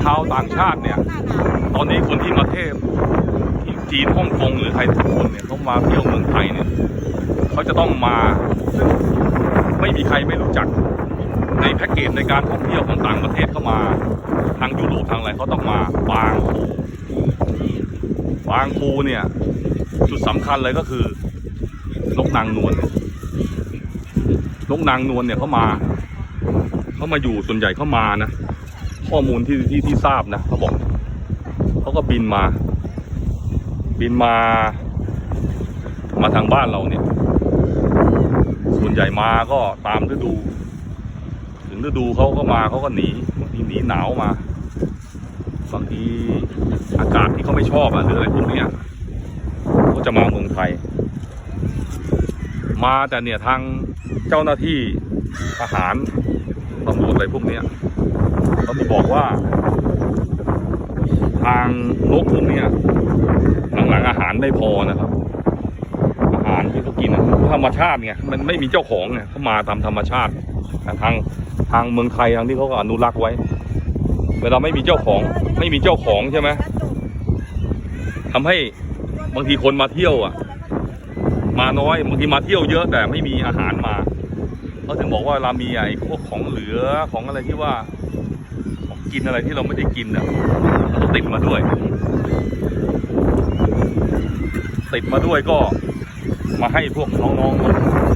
ชาวต่างชาติเนี่ย ตอนนี้คนที่มาเทศที่จีนฮ่องกงหรือใครทุกคนเนี่ยเขามาเที่ยวเมืองไทยเนี่ยเขาจะต้องมาซึ่งไม่มีใครไม่รู้จัก ในแพ็กเกจในการท่องเที่ยวของต่างประเทศเข้ามาทางยุโรปทางอะไรเขาต้องมาบางปูบางปูเนี่ย จุดสำคัญเลยก็คือนกนางนวลนกนางนวลเนี่ยเขามาเขามาอยู่ส่วนใหญ่เขามานะ ข้อมูลที่ที่ที่ทราบนะเขาบอกเขาก็บินมา บินมา มาทางบ้านเราเนี่ย ส่วนใหญ่มาก็ตามฤดู ถึงฤดูเขาก็มาเขาก็หนีบางทีหนีหนาวมาบางทีอากาศที่เขาไม่ชอบอะหรืออะไรพวกนี้ก็จะมาเมืองไทย มาแต่เนี่ยทางเจ้าหน้าที่ทหารตำรวจอะไรพวกเนี้ย เขามาบอกว่า ทางนกพวกนี้ยหลังๆอาหารไม่พอนะครับ อาหารที่เขากินธรรมชาติไงมันไม่มีเจ้าของไงเขามาตามธรรมชาติแต่ทางทางเมืองไทยทางที่เขาก็อนุรักษ์ไว้ เวลาไม่มีเจ้าของ ไม่มีเจ้าของใช่ไหมทำให้บางทีคนมาเที่ยวอะ มาน้อยบางทีมาเที่ยวเยอะแต่ไม่มีอาหารมาเขาถึงบอกว่าเวลามีไอ้พวกของเหลือของอะไรที่ว่า กินอะไรที่เราไม่ได้กินอะเราต้องติดมาด้วย ติดมาด้วยก็มาให้พวกน้อง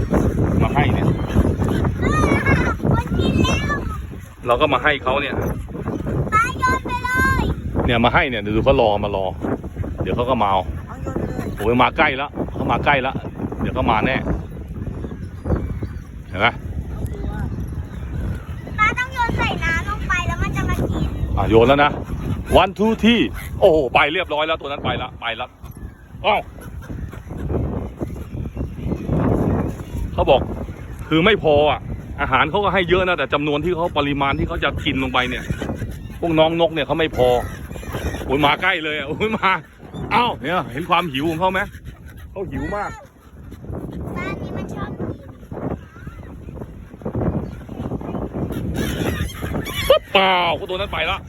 ๆมาให้เนี่ยคนกินแล้วเราก็มาให้เขาเนี่ยปลาโยนไปเลยเนี่ยมาให้เนี่ยเดี๋ยวดูเขารอมารอ เดี๋ยวเขาก็มาเอาเอาโยนไปเลยโอ้ยมาใกล้แล้วเขามาใกล้แล้วเดี๋ยวเขามาแน่เห็นไหม ปลาต้องโยนใส่น้ำลงไปแล้วมันจะมากิน อะ โยนแล้วนะวันทูที่โอ้โหไปเรียบร้อยแล้วตัวนั้นไปล้วไปแล้วอ้าวเขาบอกคือไม่พออะ อาหารเขาก็ให้เยอะนะแต่จำนวนที่เขาปริมาณที่เขาจะกินลงไปเนี่ย พวกน้องนกเนี่ยเขาไม่พอโอ้ยมาใกล้เลยอะโอ้ยมาเอ้าเนี่ยเห็นความหิวของเขาไหมเขาหิวมากปลานี้มันชอบกินปุ๊บเปล่าก็ตัวนั้นไปแล้ว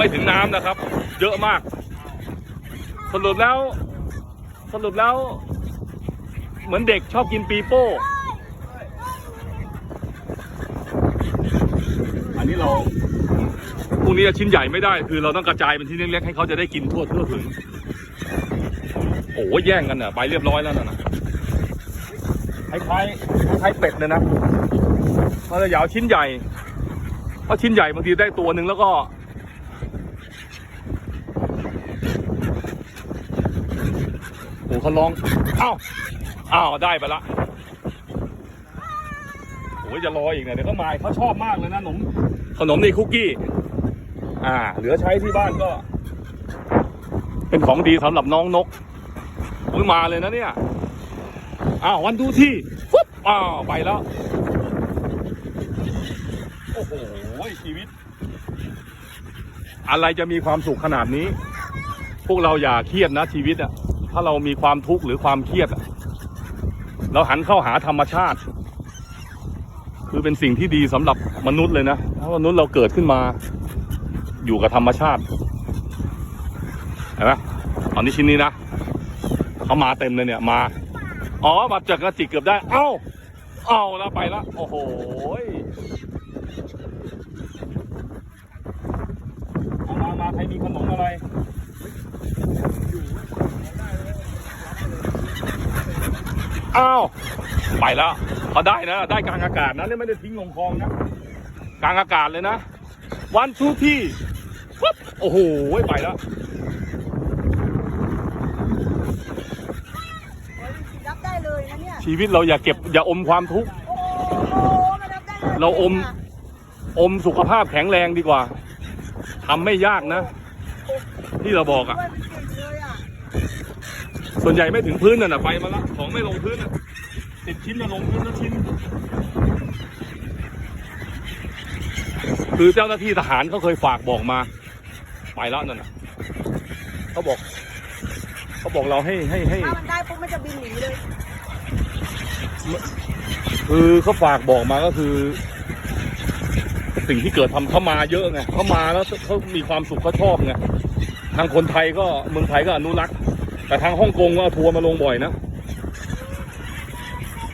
ไม่ถึงน้ำนะครับ เยอะมาก สรุปแล้ว สรุปแล้ว เหมือนเด็กชอบกินปีโป้ อันนี้เราพรุ่งนี้ชิ้นใหญ่ไม่ได้ คือเราต้องกระจายเป็นชิ้นเล็กๆให้เขาจะได้กินทั่วทั่วถึงโอ้แย่งกันน่ะไปเรียบร้อยแล้วน่ะนะคล้ายๆคล้ายเป็ดเลยนะเราจะยาวชิ้นใหญ่เพราะชิ้นใหญ่บางทีได้ตัวหนึ่งแล้วก็ โอ้เขาลอง เอ้าเอ้าได้ไปละโอ้ยจะรออีกเนี่ยเดี๋ยวเขามาเขาชอบมากเลยนะขนม ขนมนี่คุกกี้ อ่า เหลือใช้ที่บ้านก็ เป็นของดีสำหรับน้องนกโอ้ยมาเลยนะเนี่ย อ้าววันดูที่ฟุ๊บอ้าวไปแล้ว โอ้โหชีวิต อะไรจะมีความสุขขนาดนี้ พวกเราอย่าเครียดนะชีวิตอะ ถ้าเรามีความทุกข์หรือความเครียด เราหันเข้าหาธรรมชาติ คือเป็นสิ่งที่ดีสำหรับมนุษย์เลยนะถ้ามนุษย์เราเกิดขึ้นมา อยู่กับธรรมชาติเห็นไหมตอนนี้ชิ้นนี้นะเขามาเต็มเลยเนี่ยมา อ๋อมาจากกระจิกเกือบได้ เอ้า เอ้าแล้วไปแล้วโอ้โหมามาใครมีขนมอะไร อ้าว ไปแล้วเขาได้นะ ได้กลางอากาศนะนี่ไม่ได้ทิ้งลงคลองนะ กลางอากาศเลยนะ วันทูที่ปุ๊บโอ้โห ไปแล้วรับได้เลยนะเนี่ย ชีวิตเราอย่าเก็บอย่าอมความทุกข์ โอ้โหมารับได้เลยเราอม อมสุขภาพแข็งแรงดีกว่า ทำไม่ยากนะ ที่เราบอกอะ ด้วยมันเก่งเลยอะ ส่วนใหญ่ไม่ถึงพื้นน่ะนะไปมาแล้วของไม่ลงพื้นน่ะสิบชิ้นจะลงพื้นละชิ้น คือเจ้าหน้าที่ทหารเขาเคยฝากบอกมา ไปแล้วนั่นน่ะเขาบอกเขาบอกเราให้ให้ให้ ถ้ามันได้ปุ๊บมันจะบินหนีเลยคือเขาฝากบอกมาก็คือ สิ่งที่เกิดทำเขามาเยอะไงเขามาแล้วเขามีความสุขเขาชอบไงทางคนไทยก็เมืองไทยก็อนุรักษ์ แต่ทางฮ่องกงก็เอาทัวร์มาลงบ่อยนะ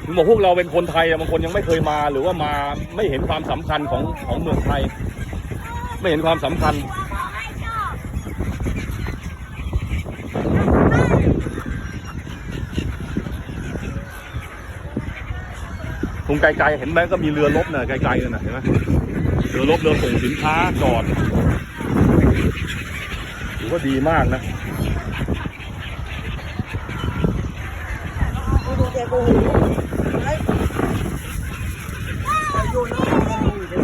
ถึงบอกพวกเราเป็นคนไทยบางคนยังไม่เคยมาหรือว่ามาไม่เห็นความสำคัญของของเมืองไทย ไม่เห็นความสำคัญตรงไกลๆเห็นไหมก็มีเรือรบน่ะไกลๆกันน่ะเห็นไหมเรือรบเรือส่งสินค้าจอดถือว่าดีมากนะ ดูดูแกโกหกเฮ้ยไปโยนน้ำมันอยู่เดี๋ยว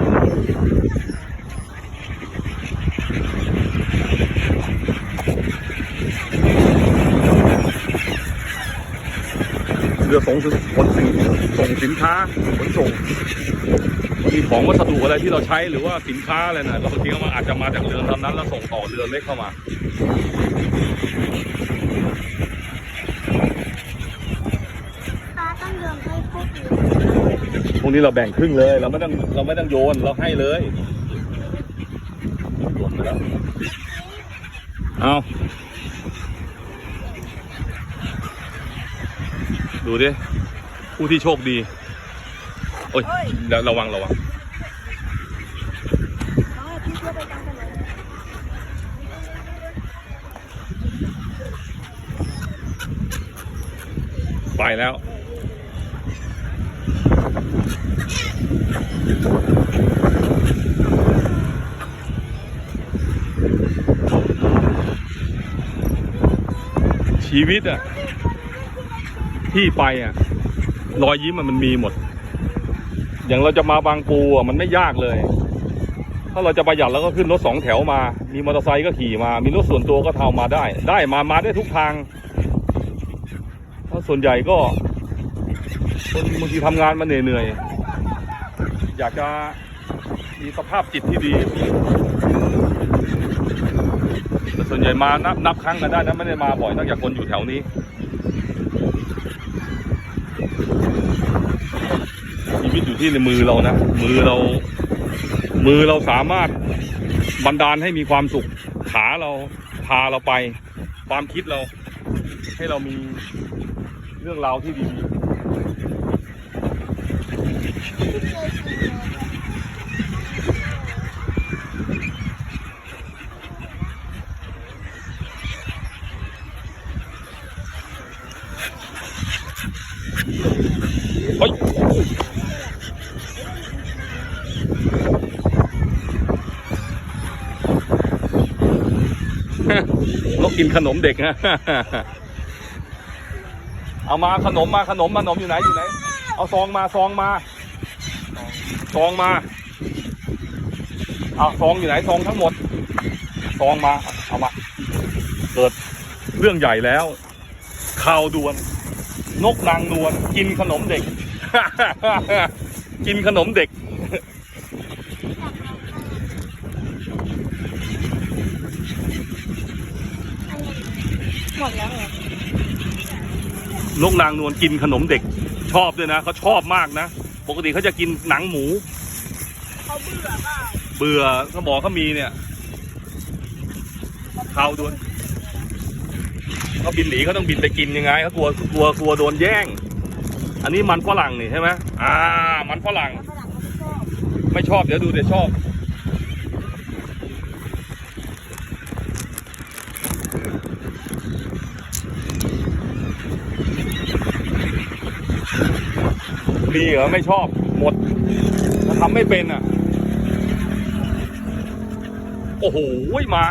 เรือส่ งขนสินส่งสินค้าขนส่งมีของวัสดุอะไรที่เราใช้หรือว่าสินค้าอะไรน่ะเราบางทีก็มาอาจจะมาจากเรือลำนั้นแล้วส่งต่อเรือเล็กเข้ามาตาต้องยอมให้พวกนี้พวกนี้เราแบ่งครึ่งเลย เราไม่ต้องเราไม่ต้องโยนเราให้เลยโยนไปแล้วเอา ดูดิ ผู้ที่โชคดี โอ้ยเดี๋ยวระวังระวังน้องพี่เชื่อไปกลางถนนไปแล้ว ชีวิตอะ ที่ไปอะรอยยิ้มมันมีหมด อย่างเราจะมาบางปูอะมันไม่ยากเลย ถ้าเราจะประหยัดแล้วก็ขึ้นรถสองแถวมา มีมอเตอร์ไซค์ก็ขี่มา มีรถส่วนตัวก็เทามาได้ ได้มามาได้ทุกทางเพราะส่วนใหญ่ก็คนบางทีทำงานมาเหนื่อยๆอยากจะมีสภาพจิตที่ดีแต่ส่วนใหญ่มานับนับครั้งกันได้นะไม่ได้มาบ่อยนอกจากคนอยู่แถวนี้ ชีวิตอยู่ที่ในมือเรานะ มือเรา มือเราสามารถบันดาลให้มีความสุข ขาเราพาเราไป ความคิดเรา ให้เรามีเรื่องราวที่ดี กินขนมเด็กนะเอามาขนมมาขนมมาขนมอยู่ไหนอยู่ไหน เอาซองมาซองมาซองมาเอาซองอยู่ไหนซองทั้งหมดซองมาเอามาเกิดเรื่องใหญ่แล้วข่าวด่วน นกนางนวลกินขนมเด็ก กินขนมเด็ก หมดแล้วเหรอน กนางนวลกินขนมเด็กชอบด้วยนะเขาชอบมากนะ ปกติเขาจะกินหนังหมูเขาเบื่อเปล่าเบื่อเขาบอกเขามีเนี่ยเขาด่วนเขาบินหนีเขาต้องบินไปกินยังไงเขากลัวกลัวกลัวโดนแย่ง อันนี้มันฝรั่งนี่ใช่ไหมอ่า มันฝรั่ง ไม่ชอบเดี๋ยวดูเดี๋ยวชอบ มีเหรอไม่ชอบหมดถ้าทำไม่เป็นอะ โอ้โหมา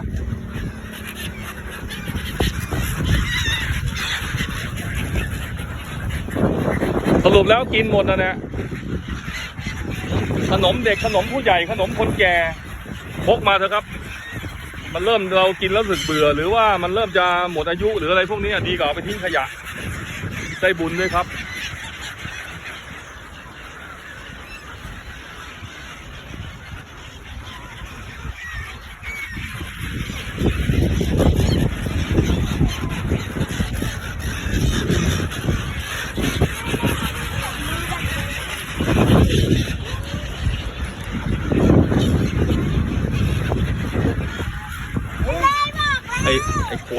สรุปแล้วกินหมดนะเนี่ยขนมเด็กขนมผู้ใหญ่ขนมคนแก่พกมาเถอะครับ มันเริ่มเรากินแล้วสึกเบื่อ หรือว่ามันเริ่มจะหมดอายุหรืออะไรพวกนี้ดีกว่าเอาไปทิ้งขยะ ได้บุญด้วยครับ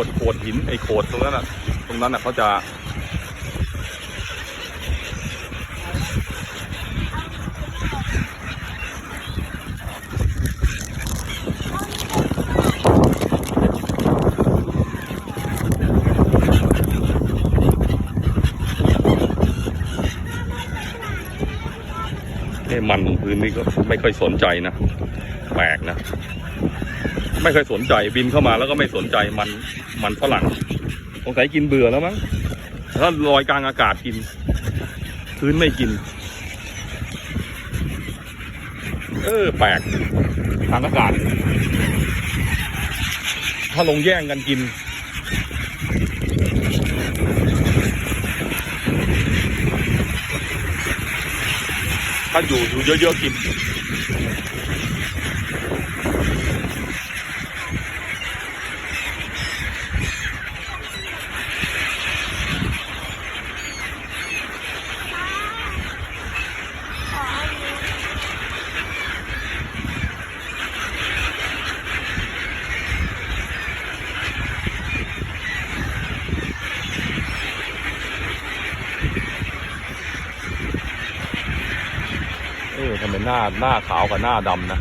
ดโขดหินไอ้โขดตรงนั้นอะตรงนั้นอะเขาจะเอ้มันพื้นนี่ก็ไม่ค่อยสนใจนะ แปลกนะ ไม่เคยสนใจบินเข้ามาแล้วก็ไม่สนใจมันมันฝรั่งสงสัยกินเบื่อแล้วมั้งถ้าลอยกลางอากาศกิน พื้นไม่กิน เออแปลกทางอากาศ ถ้าลงแย่งกันกินถ้าอยู่อยู่เยอะๆกิน ขออันนี้ เออทำไมห น้าหน้าขาวกับหน้าดำนะ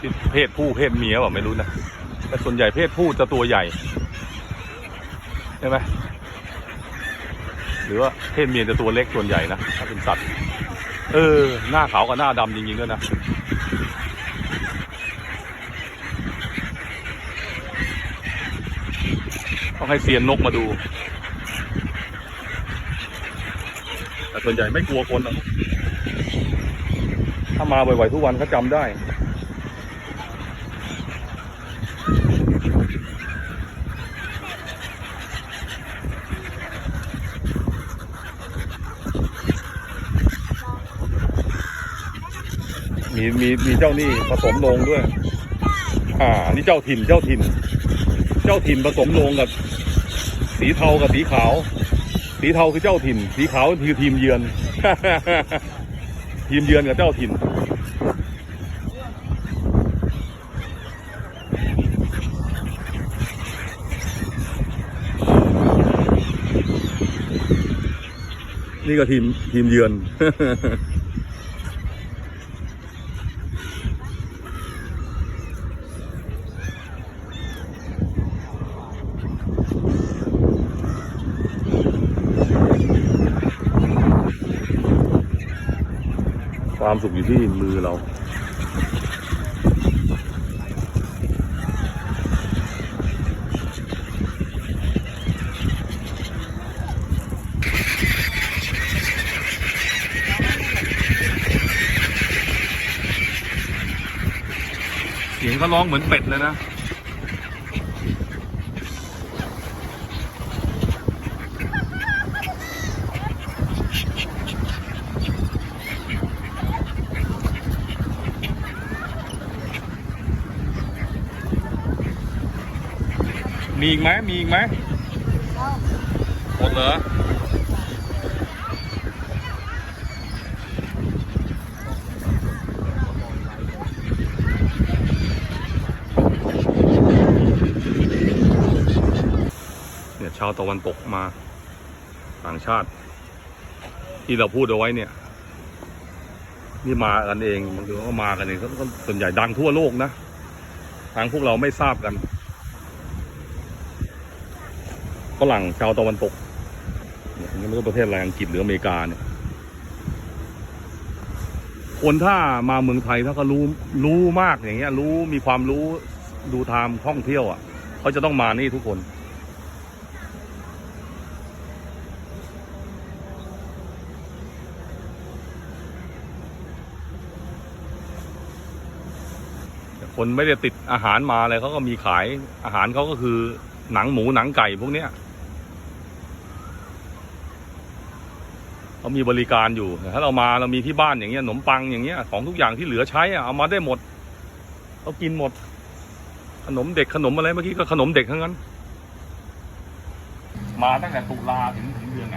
ที่เพศผู้เพศเมียเปล่าไม่รู้นะแต่ส่วนใหญ่เพศผู้จะตัวใหญ่ใช่ไหมหรือว่าเพศเมียจะตัวเล็กส่วนใหญ่นะถ้าเป็นสัตว์ เออ หน้าขาวกับหน้าดำจริงๆด้วยนะต้องให้เซียนนกมาดู แต่ส่วนใหญ่ไม่กลัวคนหรอก ถ้ามาบ่อยๆทุกวันเขาจำได้ มีมีมีเจ้านี้ผสมลงด้วย อ่า นี่เจ้าถิ่นเจ้าถิ่น เจ้าถิ่นผสมลงกับ สีเทากับสีขาว สีเทาคือเจ้าถิ่น สีขาวคือทีมเยือน ทีมเยือนกับเจ้าถิ่นนี่ก็ทีมทีมเยือน สุขอยู่ที่มือเราเสียงเขาร้องเหมือนเป็ดเลยนะ มีอีกไหมมีอีกไหมหมดเหรอเนี่ยชาวตะวันตกมา ต่างชาติ ที่เราพูดเอาไว้เนี่ย นี่มากันเองบางทีก็มากันเองก็ก็ส่วนใหญ่ดังทั่วโลกนะทางพวกเราไม่ทราบกัน ฝ รั่งชาวตะวันตกเนี่ยนนี้ไม่รู้ประเทศอะไรอังกฤษหรืออเมริกาเนี่ย คนถ้ามาเมืองไทยถ้าเขารู้รู้มากอย่างเงี้ย รู้มีความรู้ดูทางท่องเที่ยวอะเขาจะต้องมานี่ทุกคนคนไม่ได้ติดอาหารมาอะไรเขาก็มีขายอาหารเขาก็คือหนังหมูหนังไก่พวกเนี้ย เขามีบริการอยู่ถ้าเรามาเรามีที่บ้านอย่างเงี้ยขนมปังอย่างเงี้ยของทุกอย่างที่เหลือใช้อะเอามาได้หมดเขากินหมด ขนมเด็กขนมอะไรเมื่อกี้ก็ขนมเด็กทั้งนั้น มาตั้งแต่ตุลาถึงถึงเดือนไหน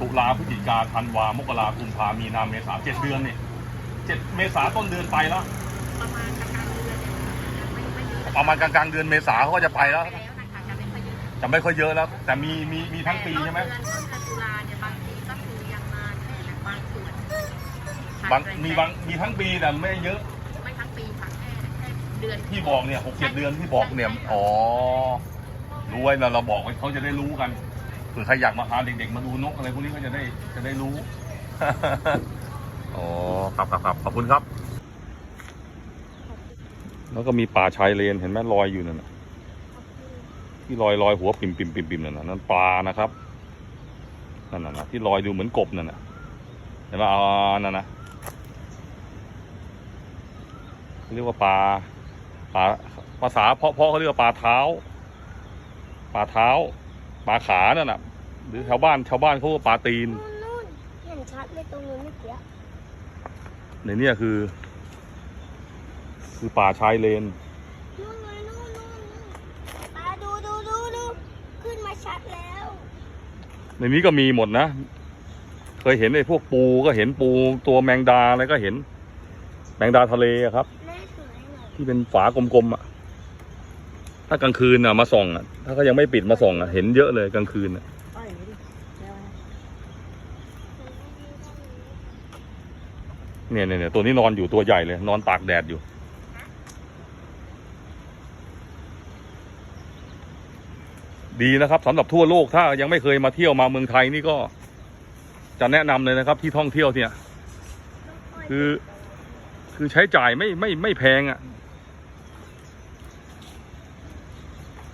ตุลาพฤศจิกาธันวามกรากุมภามีนาเมษาเจ็ดเดือนเนี่ยเจ็ดเมษาต้นเดือนไปแล้วประมาณกลางเดือนไม่ไม่เยอะกประมาณกลางๆเดือนเมษาเขาก็จะไปแล้วไปแล้วนะคะจะไม่ค่อยเยอะจะไม่ค่อยเยอะแล้ว แต่มีมีมีทั้งปีใช่ไหม บางมีบางมีทั้งปีแต่ไม่เยอะ ไม่ทั้งปีค่ะแค่แค่เดือนที่บอกเนี่ยหกเจ็ดเดือนที่บอกเนี่ยอ๋อรู้ไว้นะเราบอกไว้เขาจะได้รู้กันเผื่อใครอยากมาพาเด็กๆมาดูนกอะไรพวกนี้ก็จะได้จะได้รู้อ๋อครับครับครับขอบคุณครับ แล้วก็มีป่าชายเลนเห็นไหมลอยอยู่นั่นน่ะที่ลอยลอยหัวปิ่มปิ่มปิ่มปิ่มนั่นน่ะนั่นปลานะครับนั่นน่ะนะที่ลอยดูเหมือนกบนั่นน่ะเห็นไหมอ่านั่นนะ เรียกว่าปลาปลาภาษาเพาะเพาะเขาเรียกว่าปลาเท้าปลาเท้าปลาขานั่นน่ะหรือชาวบ้านชาวบ้านเขาว่าปลาตีนนู่นนู่นเห็นชัดเลยตรงนู้นเมื่อกี้ในเนี่ยคือ คือป่าชายเลนนู่นไงนู่นนู่นนู่นตาดูดูดูดูขึ้นมาชัดแล้ว ในนี้ก็มีหมดนะ เคยเห็นไอ้พวกปูก็เห็นปูตัวแมงดาอะไรก็เห็น แมงดาทะเลอะครับ ที่เป็นฝากลมๆอะ ถ้ากลางคืนอะมาส่องอะ ถ้าเขายังไม่ปิดมาส่องอะ เห็นเยอะเลยกลางคืนอะเนี่ยเนี่ยเนี่ยตัวนี้นอนอยู่ตัวใหญ่เลย นอนตากแดดอยู่ดีนะครับสำหรับทั่วโลกถ้ายังไม่เคยมาเที่ยวมาเมืองไทยนี่ก็ จะแนะนำเลยนะครับ ที่ท่องเที่ยวเนี่ย คือ คือใช้จ่ายไม่ไม่ไม่แพงอะ่ะ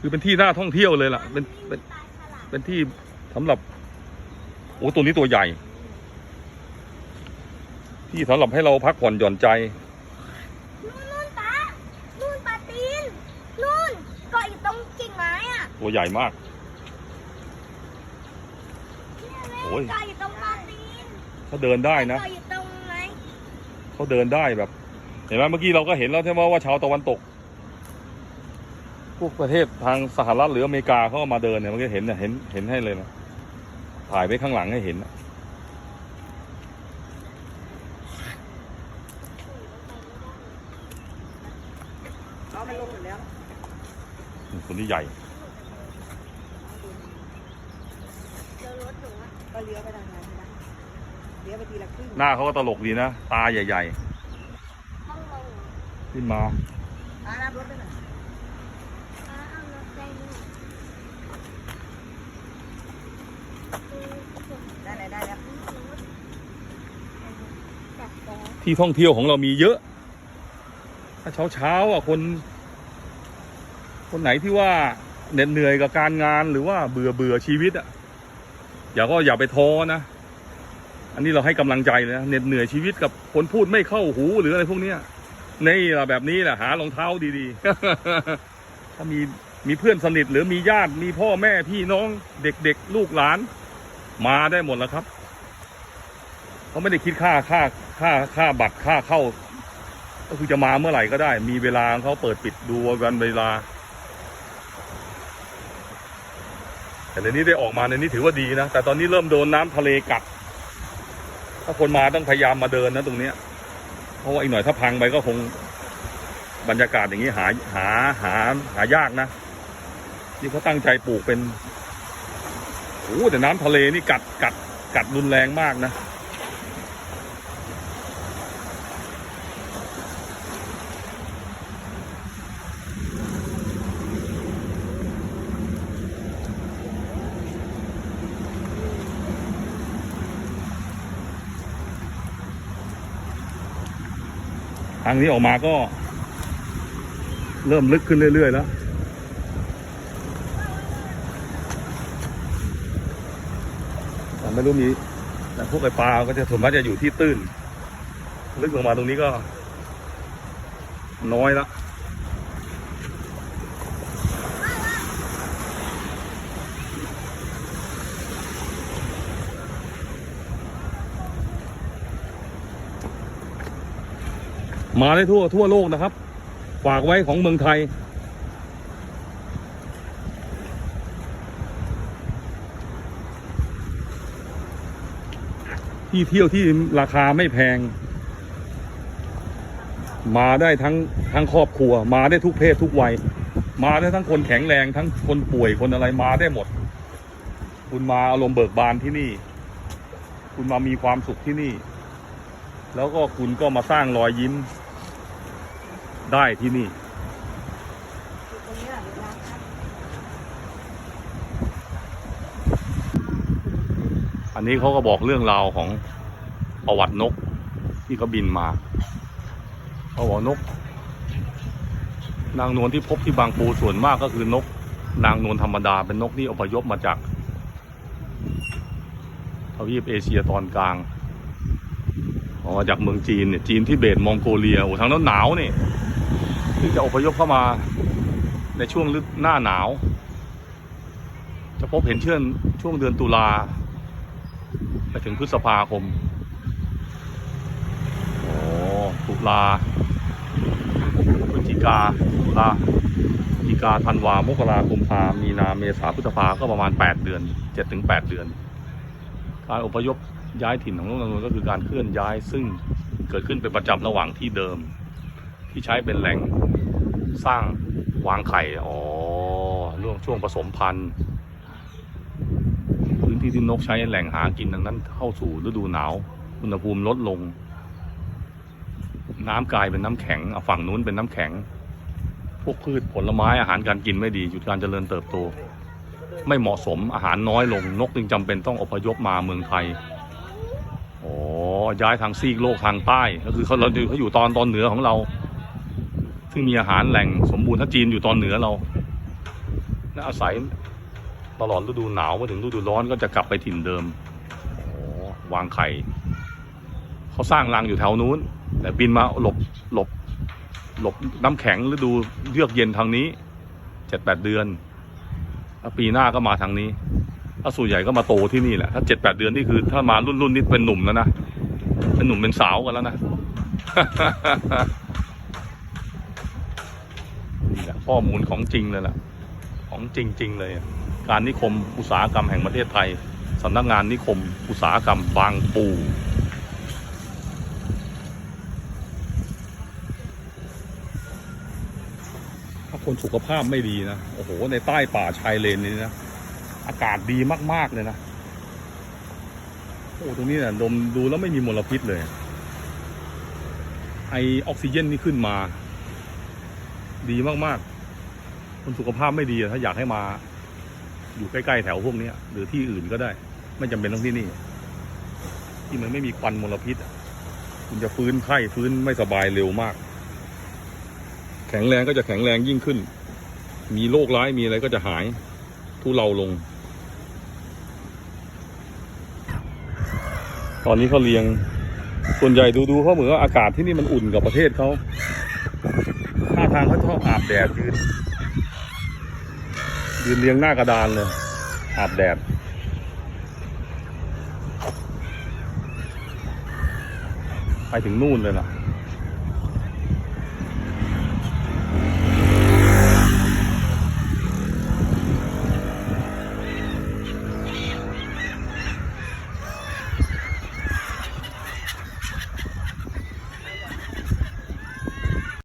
คือเป็นที่น่าท่องเที่ยวเลยล่ะ เป็นเป็นตาฉลามเป็นที่สำหรับ โอ้ตัวนี้ตัวใหญ่ ที่สำหรับให้เราพักผ่อนหย่อนใจนู่นนู่นตานู่นปลาตีนนู่นเกาะอยู่ตรงกิ่งไม้อะตัวใหญ่มากเนี่ยแม่โอ้ยเกาะอยู่ตรงปลาตีนเขาเดินได้นะเกาะอยู่ตรงไหนเขาเดินได้แบบ เห็นไหมเมื่อกี้เราก็เห็นแล้วใช่ไหมว่าชาวตะวันตก พวกประเทศทางสหรัฐหรืออเมริกาเขาก็มาเดินเนี่ยเมื่อกี้เห็นเนี่ยเห็นเห็นให้เลยนะถ่ายไว้ข้างหลังให้เห็นนะเอามันลงหมดแล้วนี่ตัวนี้ใหญ่เจอรถหนูอะก็เลี้ยวไปทางนั้นนะเลี้ยวไปทีละครึ่งหน้าเขาก็ตลกดีนะ ตาใหญ่ต้องลงๆขึ้นมาอ่ารับรถไปหน่อย อ่าเอารถได้นี่ ได้เลยได้แล้วที่ท่องเที่ยวของเรามีเยอะ ถ้าเช้าเช้าอะคน คนไหนที่ว่าเหน็ดเหนื่อยกับการงานหรือว่าเบื่อเบื่อชีวิตอะอย่าก็อย่าไปท้อนะ อันนี้เราให้กำลังใจเลยนะเหน็ดเหนื่อยชีวิตกับคนพูดไม่เข้าหูหรืออะไรพวกเนี้ยนี่แหละแบบนี้แหละหารองเท้าดีๆ ถ้ามีมีเพื่อนสนิทหรือมีญาติมีพ่อแม่พี่น้องเด็กๆ ลูกหลาน มาได้หมดแล้วครับเขาไม่ได้คิดค่าค่าค่าค่าบัตรค่าเข้า ก็คือจะมาเมื่อไหร่ก็ได้ มีเวลาเขาเปิดปิดดูวันเวลา แต่ในนี้ได้ออกมาในนี้ถือว่าดีนะ แต่ตอนนี้เริ่มโดนน้ำทะเลกัด ถ้าคนมาต้องพยายามมาเดินนะตรงเนี้ย เพราะว่าอีกหน่อยถ้าพังไปก็คงบรรยากาศอย่างนี้หาหาหาหายากนะ นี่เขาตั้งใจปลูกเป็น โอ้แต่น้ำทะเลนี่กัดกัดกัดรุนแรงมากนะ ทางนี้ออกมาก็ เริ่มลึกขึ้นเรื่อย ๆ แล้ว แต่ ไม่รู้มีแต่พวกไอปลาก็จะส่วนมากจะอยู่ที่ตื้น ลึกลงมาตรงนี้ก็ น้อยละมาได้ทั่วทั่วโลกนะครับ ฝากไว้ของเมืองไทย ที่เที่ยวที่ราคาไม่แพง มาได้ทั้งทั้งครอบครัว มาได้ทุกเพศทุกวัย มาได้ทั้งคนแข็งแรงทั้งคนป่วยคนอะไรมาได้หมด คุณมาอารมณ์เบิกบานที่นี่ คุณมามีความสุขที่นี่ แล้วก็คุณก็มาสร้างรอยยิ้มได้ที่นี่ ตรงนี้อะเดี๋ยวล้างครับ อั นนี้เขาก็บอกเรื่องราวของประวัตินกที่เขาบินมาเขาบอกนก นางนวลที่พบที่บางปูส่วนมากก็คือนก นางนวลธรรมดาเป็นนกที่อพยพมาจากทวีปเอเชียตอนกลางออกมาจากเมืองจีนเนี่ยจีนที่เบตมองโกเลียโอ้ทางนั้นหนาวนี่ที่จะอพยพเข้ามาในช่วงฤดูหน้าหนาว จะพบเห็นเชื่อนช่วงเดือนตุลา ไปถึงพฤษภาคม โอ้ตุลาพฤศจิกาตุลาพฤศจิกาธันวา มกราคมพามีนา เมษา พฤษภา ก็ประมาณ 8 เดือน 7-8ถึง8เดือน การอพยพย้ายถิ่นของนกนางนวลก็คือการเคลื่อนย้ายซึ่งเกิดขึ้นเป็นประจำระหว่างที่เดิม ที่ใช้เป็นแหล่งสร้างวางไข่ อ๋อช่วงช่วงผสมพันธุ์ ที่ที่นกใช้แหล่งหากินดังนั้น เข้าสู่ฤดูหนาว อุณหภูมิลดลง น้ำกลายเป็นน้ำแข็งอะฝั่งนู้นเป็นน้ำแข็ง พวกพืชผลไม้อาหารการกินไม่ดีหยุดการเจริญเติบโต ไม่เหมาะสมอาหารน้อยลง นกจึงจำเป็นต้องอพยพมาเมืองไทยอ๋อย้ายทางซีกโลกทางใต้ก็คือเขาเราเขาอยู่ตอนตอนเหนือของเรา ซึ่งมีอาหารแหล่งสมบูรณ์ถ้าจีนอยู่ตอนเหนือเราและอาศัย ตลอดฤดูหนาวมาถึงฤดูร้อนก็จะกลับไปถิ่นเดิมวางไข่เขาสร้างรังอยู่แถวนู้น แต่บินมาหลบหลบหลบน้ำแข็งฤดูเยือกเย็นทางนี้เจ็ดแปดเดือนแล้วปีหน้าก็มาทางนี้ถ้าส่วนใหญ่ก็มาโตที่นี่แหละถ้าเจ็ดแปดเดือนนี่คือ ถ้ามารุ่นรุ่นนี้เป็นหนุ่มแล้วนะเป็นหนุ่มเป็นสาวกันแล้วนะนี่แหละข้อมูลของจริงเลยล่ะ ของจริง ๆ เลยอะ การนิคมอุตสาหกรรมแห่งประเทศไทยสำนักงานนิคมอุตสาหกรรมบางปูถ้าคนสุขภาพไม่ดีนะ โอ้โห ในใต้ป่าชายเลนนี้นะ อากาศดีมาก ๆ เลยนะ โอ้ตรงนี้เนี่ยดมดูแล้วไม่มีมลพิษเลย ไอออกซิเจนนี่ขึ้นมา ดีมาก ๆ คนสุขภาพไม่ดีอะถ้าอยากให้มา อยู่ใกล้ๆแถวพวกนี้หรือที่อื่นก็ได้ ไม่จำเป็นต้องที่นี่ ที่มันไม่มีควันมลพิษคุณจะฟื้นไข้ฟื้นไม่สบายเร็วมาก แข็งแรงก็จะแข็งแรงยิ่งขึ้น มีโรคร้ายมีอะไรก็จะหาย ทุเลาลง ตอนนี้เขาเลี้ยง ส่วนใหญ่ดูๆเขาเหมือนว่าอากาศที่นี่มันอุ่นกับประเทศเขาท่าทางเขาชอบอาบแดดยืน ยืนเรียงหน้ากระดานเลยอาบแดดไปถึงนู่นเลยล่ะ